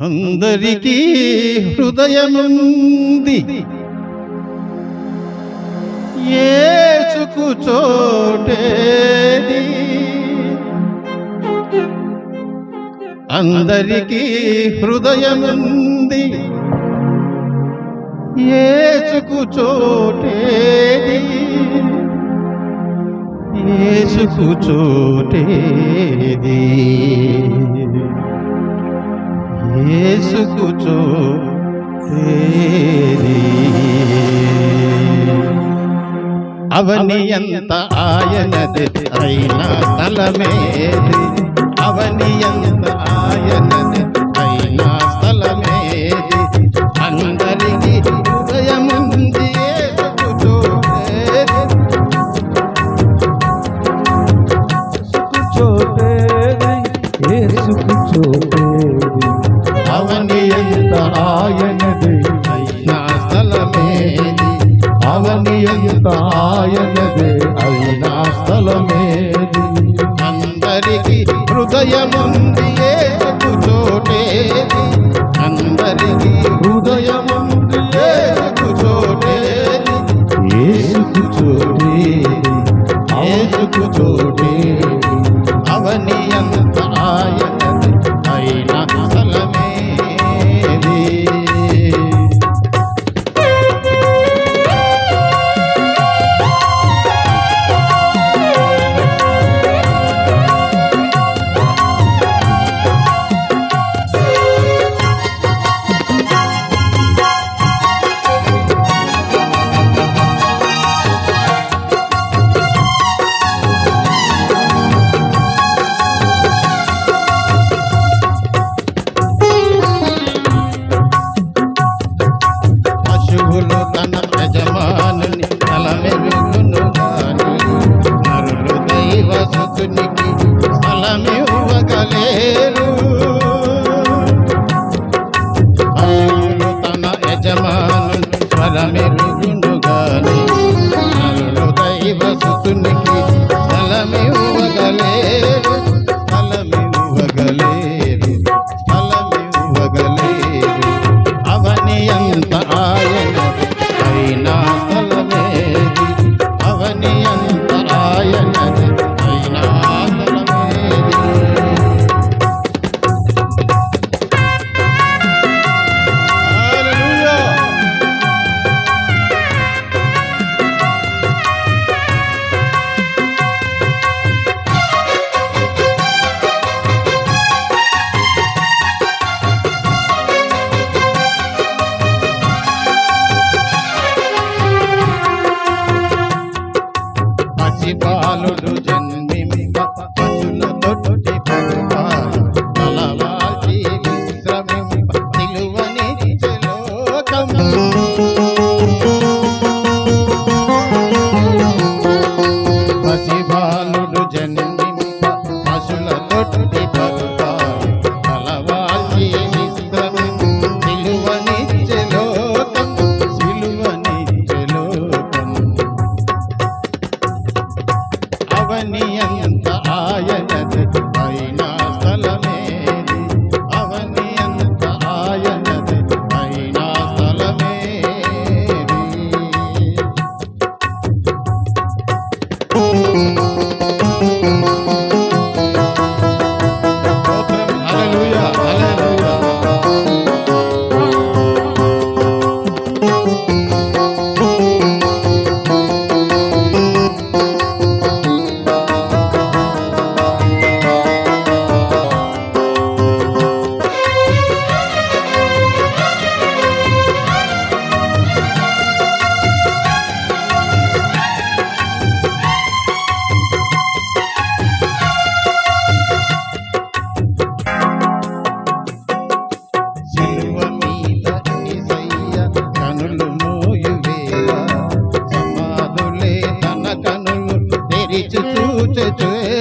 అందరికీ హృదయముంది. ఏసుకు చోటేది. అందరికీ హృదయముంది. ఏసుకు చోటేది. ఏసుకు చోటేది. ఏసుకు అవని ఎంత ఆయనది అయినా స్థలమేది అవని ఎంత ఆయనది ఆయనదే అయినా స్థలమేది. అందరికీ హృదయముంది ఏ చోటేది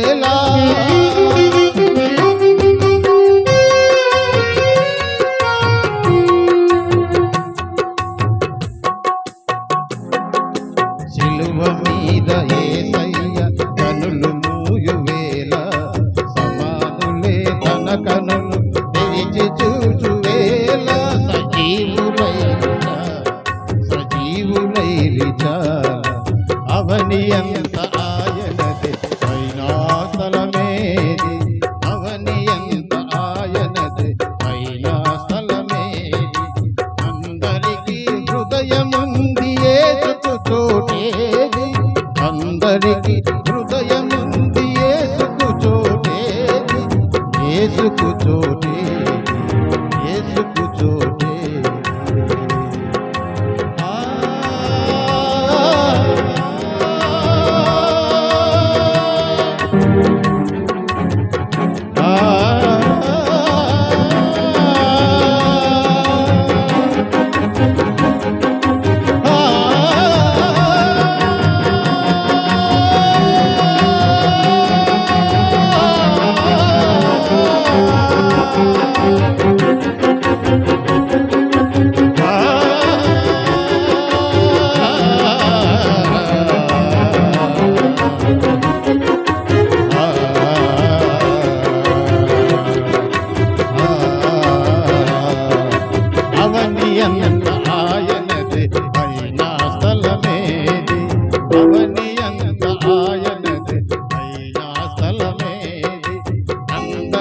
వేలా సిలువ మీద ఏసయ్య కనులు మూయు వేళ. సమాధులే తన కనులు తెరిచి చూచు అవని అంత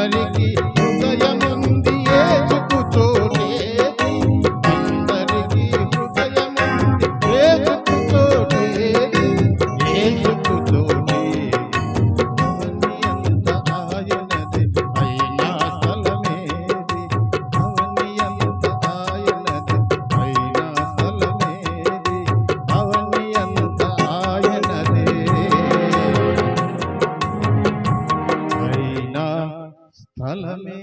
हरि की आलमे